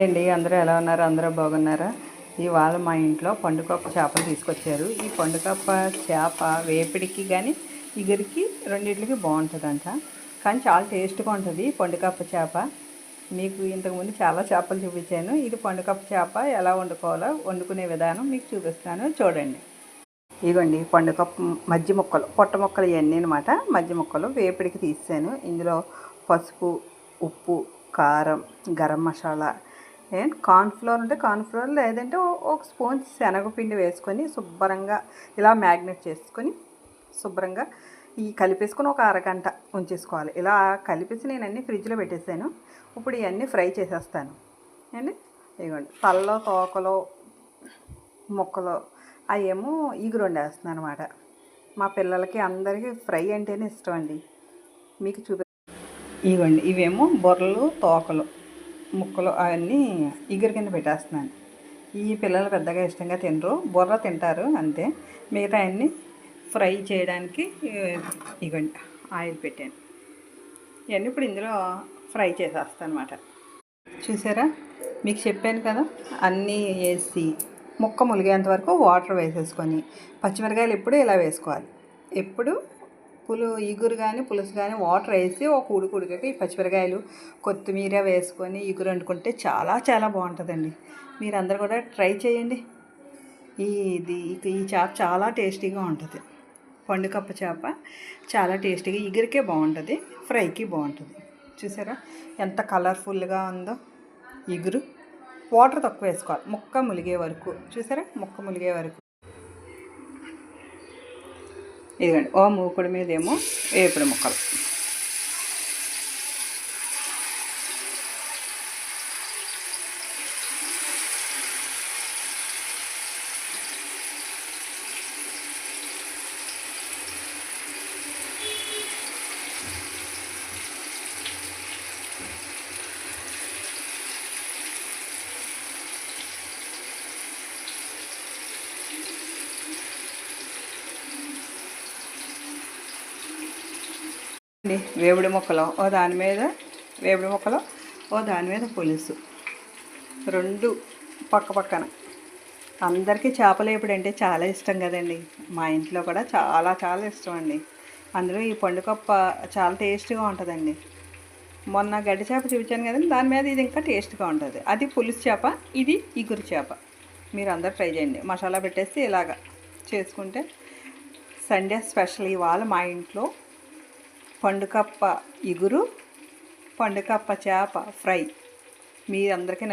అండి అందరూ ఎలా ఉన్నారు? అందరూ బాగున్నారా? ఇవాళ మా ఇంట్లో పండుకప్ప చేపలు తీసుకొచ్చారు. ఈ పండుకప్ప చేప వేపిడికి కానీ ఇగురికి రెండింటికి బాగుంటుందంట. కానీ చాలా టేస్ట్గా ఉంటుంది పండుకప్ప చేప. మీకు ఇంతకుముందు చాలా చేపలు చూపించాను. ఇది పండుకప్ప చేప ఎలా వండుకోవాలో వండుకునే విధానం మీకు చూపిస్తాను. చూడండి. ఇదిగోండి పండుకప్ప మధ్య ముక్కలు పొట్ట ముక్కలు ఇవన్నీ అనమాట మధ్య ముక్కలు వేపిడికి తీసాను. ఇందులో పసుపు ఉప్పు కారం గరం మసాలా అండ్ కార్న్ఫ్లోర్ ఉంటే కార్న్ఫ్లోర్ లేదంటే ఒక స్పూన్ శనగపిండి వేసుకొని శుభ్రంగా ఇలా మ్యాగ్నెట్ చేసుకొని శుభ్రంగా ఈ కలిపేసుకొని ఒక అరగంట ఉంచేసుకోవాలి. ఇలా కలిపేసి నేను అన్నీ ఫ్రిడ్జ్లో పెట్టేసాను. ఇప్పుడు ఇవన్నీ ఫ్రై చేసేస్తాను. అండి ఇదిగోండి తలలో తోకలో ముక్కలు అవేమో ఈగురు వండేస్తున్నాను అనమాట మా పిల్లలకి అందరికీ ఫ్రై అంటేనే ఇష్టం అండి. మీకు చూపి ఇవ్వండి ఇవేమో బొర్రలు తోకలు. ముక్కలు అవన్నీ ఇగురు కింద పెట్టేస్తున్నాను. ఈ పిల్లలు పెద్దగా ఇష్టంగా తినరు. బుర్ర తింటారు అంతే. మిగతా అన్నీ ఫ్రై చేయడానికి ఇగండి ఆయిల్ పెట్టాను. ఇవన్నీ ఇప్పుడు ఇందులో ఫ్రై చేసేస్తాను అనమాట చూసారా? మీకు చెప్పాను కదా అన్నీ వేసి ముక్క ములిగేంత వరకు వాటర్ వేసేసుకొని పచ్చిమిరకాయలు ఎప్పుడు ఇలా వేసుకోవాలి. ఎప్పుడు పులు ఇగురు కానీ పులుసు కానీ వాటర్ వేసి ఒక ఉడుకు ఈ పచ్చిమిరకాయలు కొత్తిమీర వేసుకొని ఇగురు వండుకుంటే చాలా చాలా బాగుంటుందండి. మీరందరూ కూడా ట్రై చేయండి. ఇది ఈ చేప చాలా టేస్టీగా ఉంటుంది. పండుకప్ప చేప చాలా టేస్టీగా ఇగురికే బాగుంటుంది ఫ్రైకి బాగుంటుంది. చూసారా? ఎంత కలర్ఫుల్గా ఉందో ఇగురు వాటర్ తక్కువ వేసుకోవాలి. ముక్క ములిగే వరకు. చూసారా? ముక్క ములిగే వరకు. ఇదిగండి ఓ మూకుడు మీద ఏమో వేపుడు ముక్కలు. వేపుడు ముక్కలు. ఓ దాని మీద వేపుడు ముక్కలు ఓ దాని మీద పులుసు. రెండు పక్క పక్కన. అందరికీ చేపలు వేపుడు అంటే చాలా ఇష్టం కదండి. మా ఇంట్లో కూడా చాలా చాలా ఇష్టం అండి. అందులో ఈ పండుకప్ప చాలా టేస్ట్గా ఉంటుందండి. మొన్న గడ్డి చేప చూపించాను కదండి దాని మీద ఇది ఇంకా టేస్ట్గా ఉంటుంది. అది పులుసు చేప ఇది ఇగురు చేప. మీరు అందరు ట్రై చేయండి. మసాలా పెట్టేసి ఇలాగా చేసుకుంటే సండే స్పెషల్ ఇవాళ మా ఇంట్లో పండుకప్ప ఇగురు పండుకప్ప చేప ఫ్రై. మీ అందరికీ